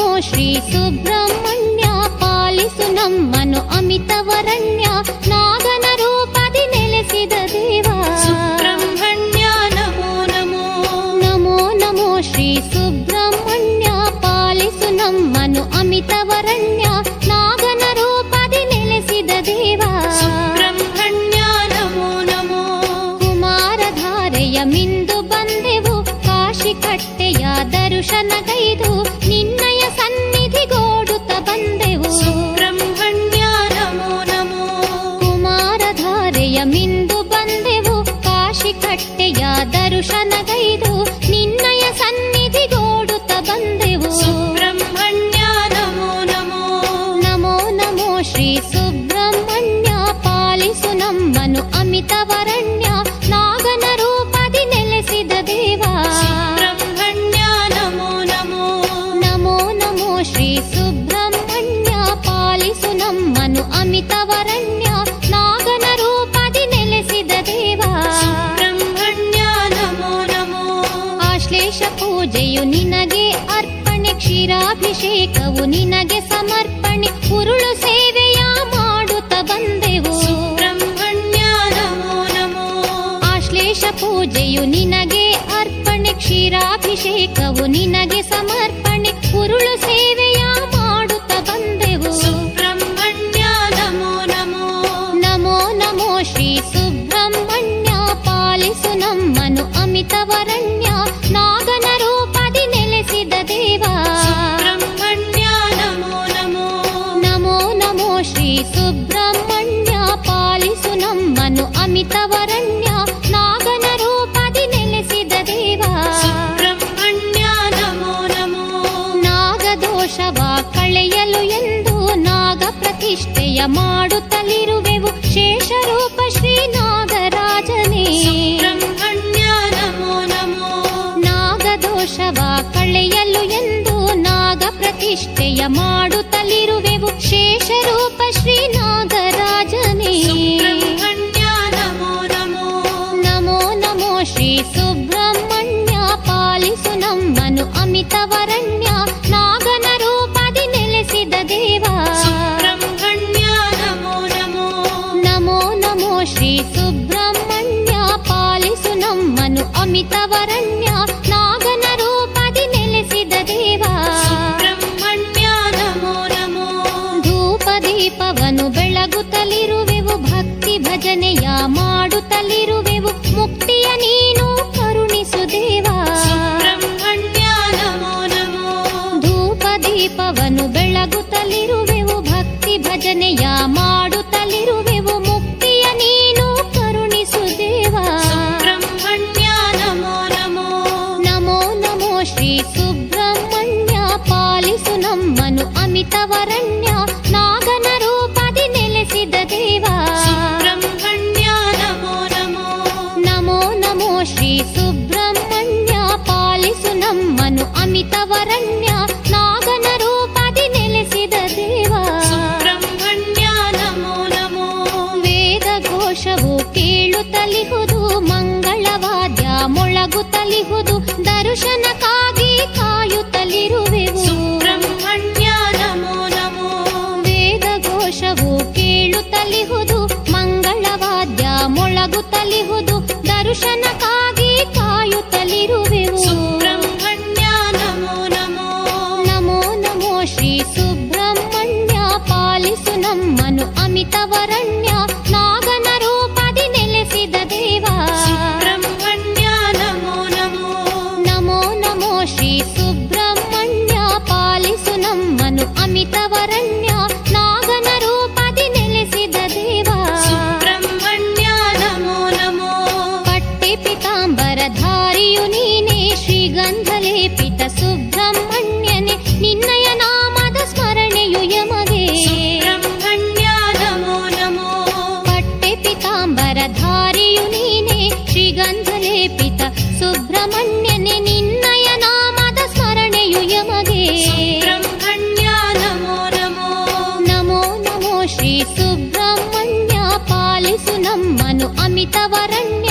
ನಮೋ ಶ್ರೀ ಸುಬ್ರಹ್ಮಣ್ಯ ಪಾಲಿಸು ನಮ್ಮನು ಅಮಿತವರಣ್ಯ ನಾಗನ ರೂಪದಿ ನೆಲೆಸಿದ ದೇವ ಸುಬ್ರಹ್ಮಣ್ಯ ನಮೋ ನಮೋ ನಮೋ ನಮೋ ಶ್ರೀ ಸುಬ್ರಹ್ಮಣ್ಯ ಪಾಲಿಸು ನಮ್ಮನು ಅಮಿತವರಣ್ಯ ನಾಗನ ರೂಪದಿ ನೆಲೆಸಿದ ದೇವ ಸುಬ್ರಹ್ಮಣ್ಯ ನಮೋ ನಮೋ ಕುಮಾರಧಾರೆಯ ಮಿಂದು ಬಂದೆವು ಕಾಶಿ ಕಟ್ಟೆಯ ದರ್ಶನಗೈದು ನಿನ್ನಯ ನಮ್ಮನು ಅಮಿತವರಣ್ಯ ನಾಗನ ರೂಪದಿ ನೆಲೆಸಿದ ದೇವ. ಬ್ರಹ್ಮಣ್ಯ ನಮೋ ನಮೋ. ಆಶ್ಲೇಷ ಪೂಜೆಯು ನಿನಗೆ ಅರ್ಪಣೆ ಕ್ಷೀರಾಭಿಷೇಕವು ನಿನಗೆ ಸಮರ್ಪಣೆ ಉರುಳು ಸೇವೆಯ ಮಾಡುತ್ತ ಬಂದೆವು. ಬ್ರಹ್ಮಣ್ಯ ನಮೋ ನಮೋ. ಆಶ್ಲೇಷ ಪೂಜೆಯು ನಿನಗೆ ಅರ್ಪಣೆ ಕ್ಷೀರಾಭಿಷೇಕವು ನಿನಗೆ ಸಮರ್ಪಣೆ ಉರುಳು ಸೇವೆಯ ಮಾಡುತ್ತ ಬಂದೆವು. ನಮ್ಮನು ಅಮಿತವರಣ್ಯ ನಾಗನ ರೂಪದಿ ನೆಲೆಸಿದ ದೇವ ಸುಬ್ರಹ್ಮಣ್ಯ ನಮೋ ನಮೋ ನಮೋ ನಮೋ ಶ್ರೀ ಸುಬ್ರಹ್ಮಣ್ಯ ಪಾಲಿಸು ನಮ್ಮನು ಅಮಿತವರಣ್ಯ ನಾಗನ ರೂಪದಿ ನೆಲೆಸಿದ ದೇವ ಸುಬ್ರಹ್ಮಣ್ಯ ನಮೋ ನಮೋ ನಾಗದೋಷವ ಕಳೆಯಲು ಎಂದು ನಾಗ ಪ್ರತಿಷ್ಠೆಯ ಮಾಡುತ್ತಲಿರುವೆವು ಶೇಷರೂಪ ಶ್ರೀ ನಾಗರಾಜನೇ ಸುಬ್ರಹ್ಮಣ್ಯ ನಮೋ ನಮೋ. ನಾಗದೋಷವ ಕಳೆಯಲು ಎಂದು ನಾಗ ಪ್ರತಿಷ್ಠೆಯ ಮಾಡುತ್ತಲಿರುವೆವು. ಶೇಷರೂಪ ಶ್ರೀ ನಾಗರಾಜನೇ ಅಮಿತವರಣ್ಯ ನಾಗನ ರೂಪದಿ ನೆಲೆಸಿದ ದೇವ. ಸುಬ್ರಹ್ಮಣ್ಯ ನಮೋ ನಮೋ. ಧೂಪ ದೀಪವನು ಬೆಳಗುತ್ತಲಿರುವೆವು ಭಕ್ತಿ ಭಜನೆಯ ಮಾಡುತ್ತಲಿರುವೆವು ಮುಕ್ತಿಯ ನೀನು ಕರುಣಿಸು ದೇವ. ಸುಬ್ರಹ್ಮಣ್ಯ ನಮೋ ನಮೋ. ಧೂಪ ದೀಪವನು ಬೆಳಗುತ್ತಲಿರುವೆವು ಭಕ್ತಿ ಭಜನೆಯ ಮಾಡುತ್ತಲಿರುವೆವು ನಮ್ಮನು ಅಮಿತವರಣ್ಯ ನಾಗನ ರೂಪದಿ ನೆಲೆಸಿದ ದೇವ ಸುಬ್ರಹ್ಮಣ್ಯ ನಮೋ ನಮೋ ನಮೋ ನಮೋ ಶ್ರೀ ಸುಬ್ರಹ್ಮಣ್ಯ ಪಾಲಿಸು ನಮ್ಮನು ಅಮಿತವರಣ್ಯ ನಾಗನ ರೂಪದಿ ನೆಲೆಸಿದ ದೇವ ಸುಬ್ರಹ್ಮಣ್ಯ ನಮೋ ನಮೋ ವೇದ ಘೋಷವು ಕೇಳುತ್ತಲಿಹುದು ಮಂಗಳವಾದ್ಯ ಮೊಳಗುತ್ತಲಿಹುದು ಕೇಳುತ್ತಲಿಹುದು ಮಂಗಳವಾದ್ಯ ಮೊಳಗುತ್ತಲಿಹುದು ದರ್ಶನಕ್ಕಾಗಿ ಕಾಯುತ್ತಲಿರುವೆವು. ಸುಬ್ರಹ್ಮಣ್ಯ ನಮೋ ನಮೋ. ನಮೋ ನಮೋ ಶ್ರೀ ಸುಬ್ರಹ್ಮಣ್ಯ ಪಾಲಿಸು ನಮ್ಮನು ಅಮಿತವರಣ್ಯ ಸೇಪಿತ ಸುಬ್ರಹ್ಮಣ್ಯನೆ ನಿನ್ನಯ ನಾಮದ ಸ್ಮರಣೆಯು ಯಮವೇ ಸುಬ್ರಹ್ಮಣ್ಯ ನಮೋ ನಮೋ ಪಟ್ಟೆ ಪಿತಾಂಬರ ಧಾರಿಯು ನೀನೆ ಶ್ರೀಗಂಧಲೇಪಿತ ಸುಬ್ರಹ್ಮಣ್ಯನೆ ನಿನ್ನಯ ನಾಮದ ಸ್ಮರಣೆಯು ಯಮಗೆ ಸುಬ್ರಹ್ಮಣ್ಯ ನಮೋ ನಮೋ ನಮೋ ನಮೋ ಶ್ರೀ ಸುಬ್ರಹ್ಮಣ್ಯ ಪಾಲಿಸು ನಮ್ಮನು ಅಮಿತವರಣ್ಯ